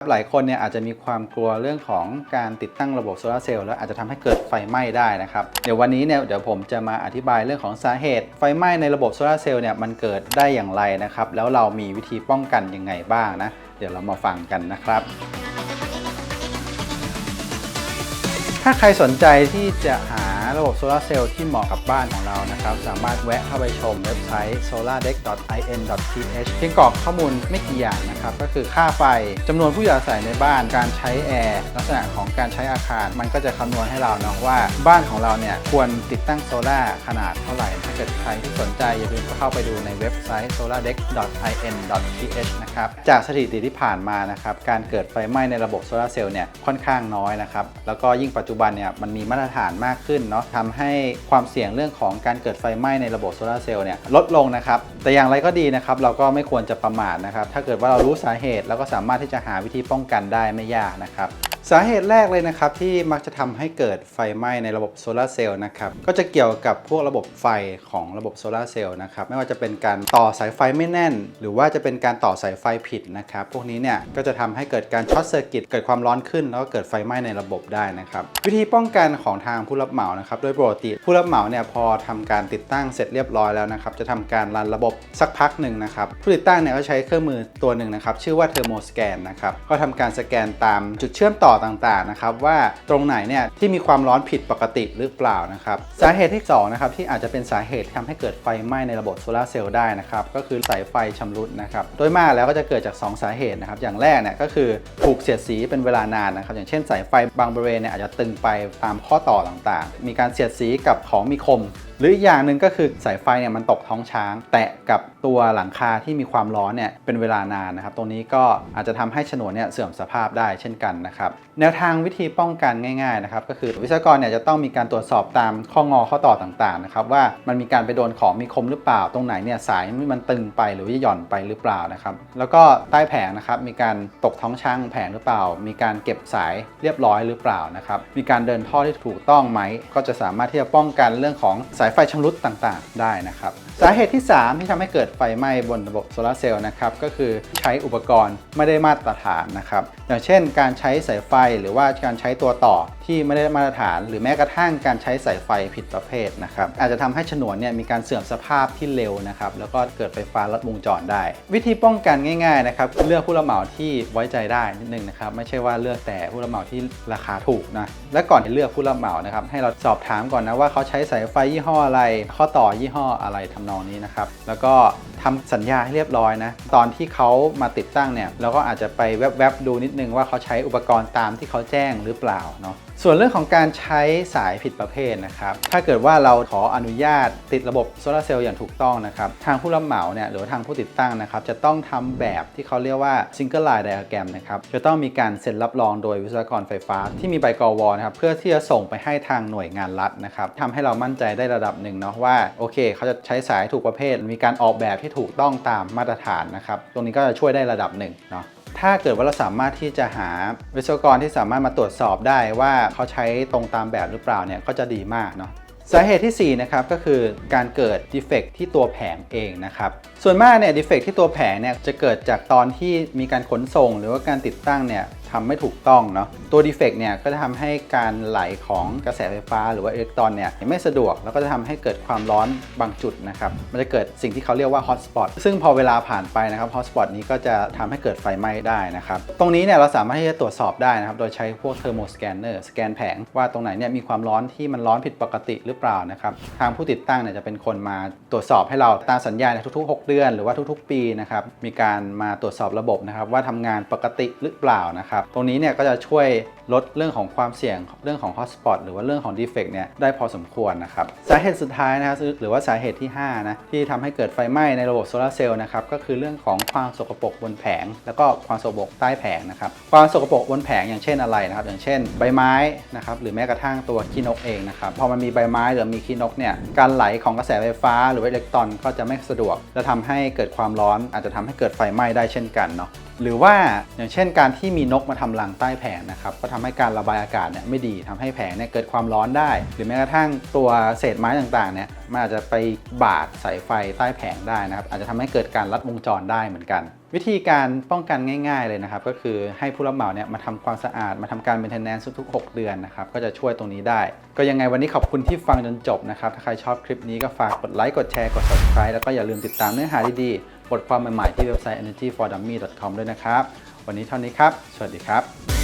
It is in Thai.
หลายคนเนี่ยอาจจะมีความกลัวเรื่องของการติดตั้งระบบโซลาร์เซลล์แล้วอาจจะทำให้เกิดไฟไหม้ได้นะครับ เดี๋ยววันนี้เนี่ยเดี๋ยวผมจะมาอธิบายเรื่องของสาเหตุ ไฟไหม้ในระบบโซลาร์เซลล์เนี่ยมันเกิดได้อย่างไรนะครับ แล้วเรามีวิธีป้องกันยังไงบ้างนะ เดี๋ยวเรามาฟังกันนะครับ ถ้าใครสนใจที่จะหา ระบบโซลาร์เซลล์ที่เหมาะกับบ้านของเรานะครับ สามารถแวะเข้าไปชมเว็บไซต์ solardeck.in.th เพียงกรอกข้อมูลไม่กี่อย่างนะครับ ก็คือค่าไฟจำนวนผู้อยู่อาศัยในบ้าน การใช้แอร์ลักษณะของการใช้อาคาร มันก็จะคำนวณให้เราเนาะว่าบ้านของเราเนี่ยควรติดตั้งโซลาขนาดเท่าไหร่ ถ้าเกิดใครที่สนใจอย่าลืมเข้าไปดูในเว็บไซต์ solardeck.in.th นะครับ จากสถิติที่ผ่านมานะครับ การเกิดไฟไหม้ในระบบโซลาร์เซลล์เนี่ยค่อนข้างน้อยนะครับ แล้วก็ยิ่งปัจจุบันเนี่ยมันมีมาตรฐานมากขึ้นเนาะทำให้ความเสี่ยงเรื่องของการเกิดไฟไหม้ในระบบโซลาร์เซลล์เนี่ยลดลงนะครับ แต่อย่างไรก็ดีนะครับ เราก็ไม่ควรจะประมาทนะครับ ถ้าเกิดว่าเรารู้สาเหตุเราก็สามารถที่จะหาวิธีป้องกันได้ไม่ยากนะครับ สาเหตุแรกเลยนะครับที่มักจะทำให้เกิดไฟไหม้ในระบบโซลาร์เซลล์นะครับก็จะเกี่ยวกับพวกระบบไฟของระบบโซลาร์เซลล์นะครับไม่ว่าจะเป็นการต่อสายไฟไม่แน่น หรือว่าจะเป็นการต่อสายไฟผิดนะครับพวกนี้เนี่ยก็จะทำให้เกิดการช็อตเซอร์กิตเกิดความร้อนขึ้น แล้วก็เกิดไฟไหม้ในระบบได้นะครับวิธีป้องกันของทางผู้รับเหมานะครับโดยปกติผู้รับเหมาเนี่ยพอทำการติดตั้งเสร็จเรียบร้อยแล้วนะครับจะทำการรันระบบสักพักหนึ่งนะครับผู้ติดตั้งเนี่ยก็ใช้เครื่องมือตัวหนึ่งนะครับชื่อว่าเทอร์โมสแกนนะครับก็ทำการสแกนตามจุดเชื่อมต่อต่างๆนะครับว่าตรงไหนเนี่ยที่มีความร้อนผิดปกติหรือเปล่านะครับสาเหตุที่สองนะครับที่อาจจะเป็นสาเหตุที่ทำให้เกิดไฟไหม้ในระบบโซลาร์เซลล์ได้นะครับก็คือสายไฟชำรุดนะครับโดยมากแล้วก็จะเกิดจาก 2 สาเหตุนะครับอย่างแรกเนี่ยก็คือถูกเสียดสีเป็นเวลานานนะครับอย่างเช่นสายไฟบางบริเวณเนี่ยอาจจะตึงไปตามข้อต่อต่างๆ มีการเสียดสีกับของมีคมหรืออีกอย่างหนึ่งก็คือสายไฟเนี่ยมันตกท้องช้าง แตะกับตัวหลังคาที่มีความร้อนเนี่ยเป็นเวลานานนะครับ ตรงนี้ก็อาจจะทำให้ฉนวนเนี่ยเสื่อมสภาพได้เช่นกันนะครับแนวทางวิธีป้องกันง่ายๆนะครับก็คือวิศวกรเนี่ยจะต้องมีการตรวจสอบตามข้องอข้อต่อต่างๆนะครับว่ามันมีการไปโดนของมีคมหรือเปล่าตรงไหนเนี่ยสายมันตึงไปหรือว่าหย่อนไปหรือเปล่านะครับแล้วก็ใต้แผงนะครับมีการตกท้องช้างแผงหรือเปล่า มีการเก็บสายเรียบร้อยหรือเปล่านะครับมีการเดินท่อที่ถูกต้องไหมก็จะสามารถที่จะป้องกันเรื่องของสายไฟชำรุดต่างๆ ได้นะครับสาเหตุที่ 3 ที่ทำให้เกิดไฟไหม้บนระบบโซลาร์เซลล์นะครับก็คือใช้อุปกรณ์ไม่ได้มาตรฐานนะครับอย่างเช่น การใช้สายไฟ หรือว่าการใช้ตัวต่อที่ไม่ได้มาตรฐาน หรือแม้กระทั่งการใช้สายไฟผิดประเภทนะครับอาจจะทำให้ฉนวนเนี่ยมีการเสื่อมสภาพที่เร็วนะครับแล้วก็เกิดไฟฟ้าลัดวงจรได้ วิธีป้องกันง่ายๆนะครับเลือกผู้รับเหมาที่ไว้ใจได้นิดนึงนะครับไม่ใช่ว่าเลือกแต่ผู้รับเหมาที่ราคาถูกนะและก่อนที่เลือกผู้รับเหมานะครับให้เราสอบถามก่อนนะว่าเขาใช้สายไฟยี่ห้ออะไร ข้อต่อยี่ห้ออะไรทำนองนี้นะครับแล้วก็ ทำสัญญาให้เรียบร้อยนะ ตอนที่เขามาติดตั้งเนี่ยเราก็อาจจะไปแวบๆดูนิดนึงว่าเขาใช้อุปกรณ์ตามที่เขาแจ้งหรือเปล่าเนาะ ส่วนเรื่องของการใช้สายผิดประเภทนะครับ ถ้าเกิดว่าเราขออนุญาตติดระบบโซลาร์เซลล์อย่างถูกต้องนะครับ ทางผู้รับเหมาเนี่ยหรือทางผู้ติดตั้งนะครับ จะต้องทำแบบที่เขาเรียกว่า Single Line Diagram นะครับ จะต้องมีการเซ็นรับรองโดยวิศวกรไฟฟ้า ที่มีใบกอวนะครับ เพื่อที่จะส่งไปให้ทางหน่วยงานรัฐนะครับทำให้เรามั่นใจได้ระดับหนึ่งเนาะว่าโอเค เขาจะใช้สายถูกประเภท มีการออกแบบที่ถูกต้องตามมาตรฐานนะครับ ตรงนี้ก็จะช่วยได้ระดับหนึ่งเนาะ ถ้าเกิดว่าเราสามารถที่จะหาวิศวกรที่สามารถมาตรวจสอบได้ว่าเขาใช้ตรงตามแบบหรือเปล่าเนี่ยก็จะดีมากเนาะสาเหตุที่ 4 นะครับ ก็คือการเกิดดีเฟกที่ตัวแผงเองนะครับ ส่วนมากเนี่ยดีเฟกที่ตัวแผงเนี่ยจะเกิดจากตอนที่มีการขนส่ง หรือว่าการติดตั้งเนี่ย ทำไม่ถูกต้องเนาะตัวดีเฟกต์เนี่ยก็จะทำให้การไหลของกระแสไฟฟ้าหรือว่าอิเล็กตรอนเนี่ยไม่สะดวกแล้วก็จะทำให้เกิดความร้อนบางจุดนะครับมันจะเกิดสิ่งที่เขาเรียกว่าฮอตสปอตซึ่งพอเวลาผ่านไปนะครับฮอตสปอตนี้ก็จะทำให้เกิดไฟไหม้ได้นะครับตรงนี้เนี่ยเราสามารถที่จะตรวจสอบได้นะครับโดยใช้พวกเทอร์โมสแกนเนอร์สแกนแผงว่าตรงไหนเนี่ยมีความร้อนที่มันร้อนผิดปกติหรือเปล่านะครับทางผู้ติดตั้งเนี่ยจะเป็นคนมาตรวจสอบให้เราตามสัญญาในทุกๆ 6 เดือน หรือว่าทุกๆ ปีนะครับมีการมาตรวจสอบระบบนะครับว่าทำงานปกติหรือเปล่านะครับตรงนี้เนี่ยก็จะช่วย ลดเรื่องของความเสี่ยงเรื่องของฮอตสปอตหรือว่าเรื่องของดีเฟกเนี่ยได้พอสมควรนะครับสาเหตุสุดท้ายนะครับหรือว่าสาเหตุที่ 5 นะ ที่ทำให้เกิดไฟไหม้ในระบบโซลาร์เซลล์นะครับก็คือเรื่องของความสกปรกบนแผง แล้วก็ความสกปรกใต้แผงนะครับความสกปรกบนแผงอย่างเช่นอะไรนะครับอย่างเช่น ใบไม้นะครับหรือแม้กระทั่งตัวขี้นกเองนะครับพอมันมีใบไม้หรือมีขี้นกเนี่ยการไหลของกระแสไฟฟ้า หรือว่าอิเล็กตรอนก็จะไม่สะดวกจะทำให้เกิดความร้อน อาจจะทำให้เกิดไฟไหม้ได้เช่นกันเนาะหรือว่าอย่างเช่นการที่มีนกมาทำรังใต้แผงนะครับก็ทำให้การระบายอากาศเนี่ยไม่ดีทำให้แผงเนี่ยเกิดความร้อนได้ หรือแม้กระทั่งตัวเศษไม้ต่างๆเนี่ยมันอาจจะไปบาดสายไฟใต้แผงได้นะครับอาจจะทำให้เกิดการลัดวงจรได้เหมือนกัน วิธีการป้องกันง่าย ๆเลยนะครับก็คือให้ผู้รับเหมาเนี่ยมาทำความสะอาดมาทำการ maintenance ทุกๆ 6 เดือนนะครับก็จะช่วยตรงนี้ได้ ก็ยังไงวันนี้ขอบคุณที่ฟังจนจบนะครับถ้าใครชอบคลิปนี้ก็ฝากกดไลค์กดแชร์กด subscribe แล้วก็อย่าลืมติดตามเนื้อหาดีๆบทความใหม่ๆที่เว็บไซต์ energyfordummy.com ด้วยนะครับ วันนี้เท่านี้ครับ สวัสดีครับ